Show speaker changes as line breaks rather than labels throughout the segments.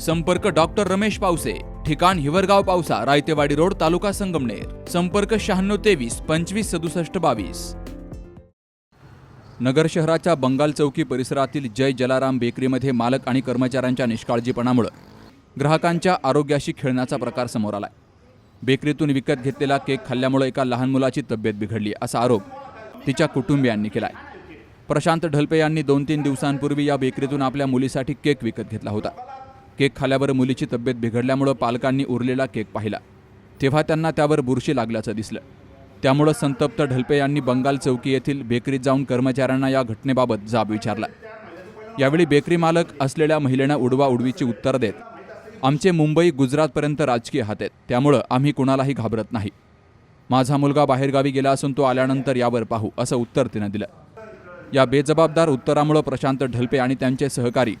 संपर्क डॉक्टर रमेश पावसे ठिकाण हिवरगाव पावसा रायतेवाडी रोड तालुका संगमनेर. संपर्क शहाण्णव तेवीस पंचवीस सदुसष्ट बावीस. नगर शहराच्या बंगाल चौकी परिसरातील जय जलाराम बेकरीमध्ये मालक आणि कर्मचाऱ्यांच्या निष्काळजीपणामुळे ग्राहकांच्या आरोग्याशी खेळण्याचा प्रकार समोर आलाय. बेकरीतून विकत घेतलेला केक खाल्ल्यामुळे एका लहान मुलाची तब्येत बिघडली असा आरोप तिच्या कुटुंबियांनी केलाय. प्रशांत ढलपे यांनी दोन तीन दिवसांपूर्वी या बेकरीतून आपल्या मुलीसाठी केक विकत घेतला होता. केक खाल्यावर मुलीची तब्येत बिघडल्यामुळं पालकांनी उरलेला केक पाहिला. तेव्हा त्यांना त्यावर बुरशी लागल्याचं दिसलं. त्यामुळं संतप्त ढलपे यांनी बंगाल चौकी येथील बेकरीत जाऊन कर्मचाऱ्यांना या घटनेबाबत जाब विचारला. यावेळी बेकरी मालक असलेल्या महिलेनं उडवा उडवीची उत्तर देत आमचे मुंबई गुजरातपर्यंत राजकीय हात आहेत. त्यामुळं आम्ही कुणालाही घाबरत नाही. माझा मुलगा बाहेरगावी गेला असून तो आल्यानंतर यावर पाहू असं उत्तर तिनं दिलं. या बेजबाबदार उत्तरामुळं प्रशांत ढलपे आणि त्यांचे सहकारी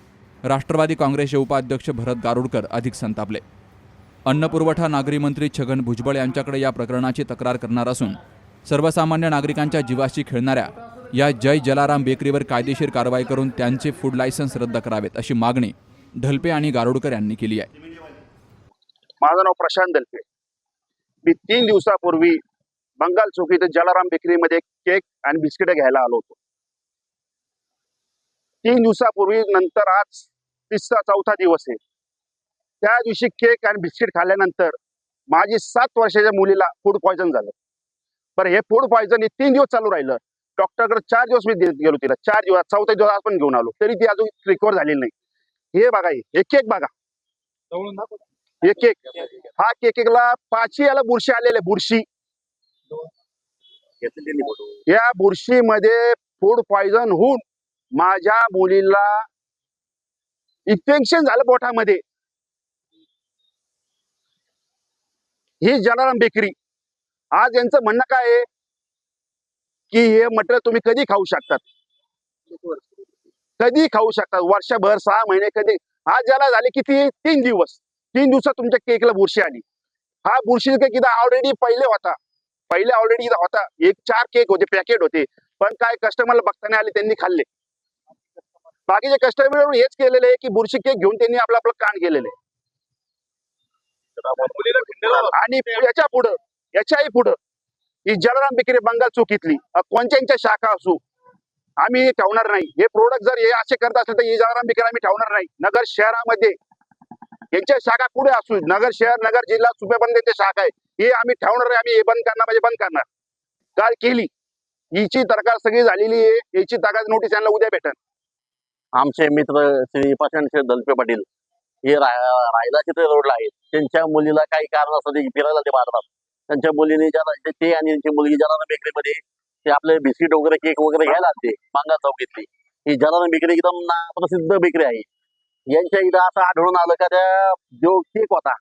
राष्ट्रवादी काँग्रेसचे उपाध्यक्ष भरत गारुडकर अधिक संतापले. अन्नपुरवठा नागरी मंत्री छगन भुजबळ यांच्याकडे या प्रकरणाची तक्रार करणार असून सर्वसामान्य नागरिकांच्या जीवाशी खेळणाऱ्या या जय जलाराम बेकरीवर कायदेशीर कारवाई करून त्यांचे फूड लायसन्स रद्द करावेत अशी मागणी ढलपे आणि गारुडकर यांनी केली आहे.
माझं नाव प्रशांत दलपे मी तीन दिवसापूर्वी बंगाल चौक इथे जलाराम बेकरीमध्ये केक आणि बिस्किट घ्यायला आलो होतो. तीन दिवसापूर्वी नंतर आज तिसरा चौथा दिवस आहे. त्या दिवशी केक आणि बिस्किट खाल्ल्यानंतर माझी सात वर्षाच्या मुलीला फूड पॉयझन झालं. बरं हे फूड पॉयझन हे तीन दिवस चालू राहिलं. डॉक्टरकडे चार दिवस मी गेलो तिला. चार दिवस चौथ्या दिवस आज पण घेऊन आलो. तरी ती अजून रिकवर झालेली नाही. हे बघा हे केक बघा. हे केक. हा केकला पाचही याला बुरशी आलेले बुरशी. या बुरशीमध्ये फूड पॉइझन होऊन माझ्या मुलीला इन्फेक्शन झालं बोटामध्ये. ही जलाराम बेकरी. आज यांचं म्हणणं काय आहे? की हे मटेरियल तुम्ही कधी खाऊ शकतात? कधी खाऊ शकतात? वर्षभर सहा महिने कधी? आज ज्याला झाले किती? तीन दिवस. तीन दिवसात तुमच्या केकला बुरशी आली. हा बुरशी केक इथं ऑलरेडी पहिले होता. पहिले ऑलरेडी होता. एक चार केक होते पॅकेट होते. पण काय कस्टमरला बघता नाही आले त्यांनी खाल्ले. बाकीचे कस्टमर हेच केलेले आहे की बुरशी केक घेऊन त्यांनी आपलं आपलं कान केलेले आणि याच्या पुढं याच्याही पुढं ही जलराम बेकरी बंगाल चुकीतली कोणत्यांच्या शाखा असू आम्ही हे ठेवणार नाही. हे प्रोडक्ट जर हे असे करत असेल तर ही जलराम बेकरी आम्ही ठेवणार नाही. नगर शहरामध्ये यांच्या शाखा कुठे असू? नगर शहर नगर जिल्हा सुपेपर्यंत त्यांच्या शाखा आहे. हे आम्ही ठेवणार आहे आम्ही हे बंद करणार म्हणजे बंद करणार. काल केली. हिची तरकार सगळी झालेली आहे. याची तक्रार नोटीस यांना उद्या भेटन
आमचे मित्र श्री प्रशांत दलपे पाटील हे रा- रायला चित्र रोडला आहेत त्यांच्या मुलीला काही कारण असतं ते फिरायला ते मारतात. त्यांच्या मुलीने ज्याला ते- आणि त्यांची मुलगी जनाना बेकरीमध्ये ते आपले बिस्किट वगैरे केक वगैरे घ्यायला आलते मांगा चौकीतली ही जनाना बेकरी एकदम ना प्रसिद्ध बेकरी आहे. यांच्या इथं असं आढळून आलं का त्या जो केक होता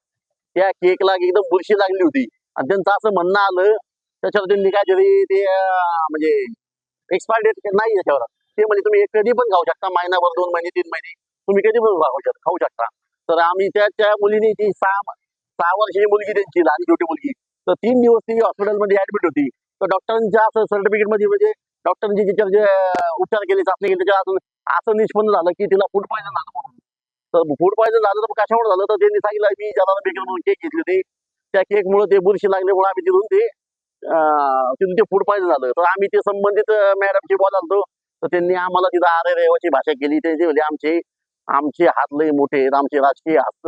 त्या केकला एकदम बुरशी लागली होती. आणि त्यांचं असं म्हणणं आलं म्हणजे, त्याच्यावर त्यांनी काहीतरी ते म्हणजे एक्सपायर डेट नाही त्याच्यावर. ते म्हणजे तुम्ही कधी पण खाऊ शकता महिनाभर दोन महिने तीन महिने. तुम्ही कधी पण खाऊ शकता खाऊ शकता. तर आम्ही त्या त्या मुलीने ती सहा सहा वर्षाची मुलगी त्यांची लहान छोटी मुलगी. तर तीन दिवस ती हॉस्पिटलमध्ये ऍडमिट होती. तर डॉक्टरांच्या असं सर्टिफिकेटमध्ये म्हणजे डॉक्टरांची तिच्यावर जे उपचार केले चाचणी केली त्याच्या अजून असं निष्पन्न झालं की तिला फूड पॉयझन झालं म्हणून. तर फूड पॉयझन झालं तर कशामुळे झालं? तर त्यांनी सांगितलं मी ज्याला बेकरी म्हणून केक घेतली होती. त्या केक मुळे ते बुरशी लागल्यामुळे आम्ही तिथून ते तिथून ते फूड पॉयझन झालं. तर आम्ही ते संबंधित मॅडमशी बोलालतो. तर त्यांनी आम्हाला तिथं आरे रेवाची भाषा केली. त्यांची म्हणजे आमचे आमचे हात लय मोठे आहेत. आमचे राजकीय हात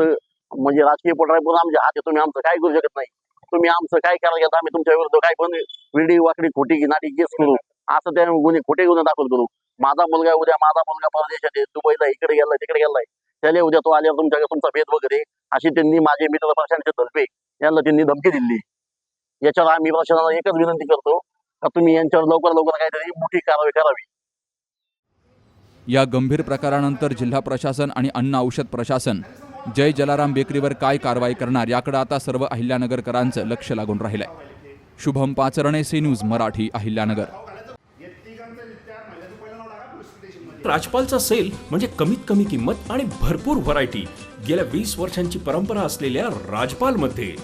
म्हणजे राजकीय पोटापून आमचे हात आहे तुम्ही आमचं काय करू शकत नाही? तुम्ही आमचं काय करायला गेलं? आम्ही तुमच्या विरुद्ध काय पण विडी वाकडी खोटी नाटी केस करू. असं त्या गुन्हे खोटे गुन्हे दाखल करू. माझा मुलगा उद्या माझा मुलगा परदेशात आहे. दुबईला इकडे गेलाय तिकडे गेलाय. त्याला उद्या तो आल्यावर तुमच्याकडे तुमचा भेद वगैरे अशी त्यांनी माझे मित्र प्रशांत दलपे यांना त्यांनी धमकी दिली. याच्यावर आम्ही प्रशासनाला एकच विनंती करतो का तुम्ही यांच्यावर लवकर लवकर काहीतरी मोठी कारवाई करावी.
या गंभीर प्रकारानंतर जिल्हा प्रशासन आणि अन्न औषध प्रशासन जय जलाराम बेकरीवर काय कारवाई करणार याकडे आता सर्व अहिल्यानगरकरांचं लक्ष लागून राहिलंय. Shubham Pacharne C news Marathi Ahilyanagar.
राजपालचा sale म्हणजे कमीत कमी किंमत आणि भरपूर व्हरायटी. गेल्या वीस वर्षांची परंपरा असलेल्या राजपालमध्ये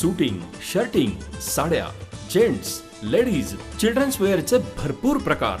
सुटिंग शर्टिंग साड्या जेंट्स लेडीज चिल्ड्रन्स वेअरचे भरपूर प्रकार.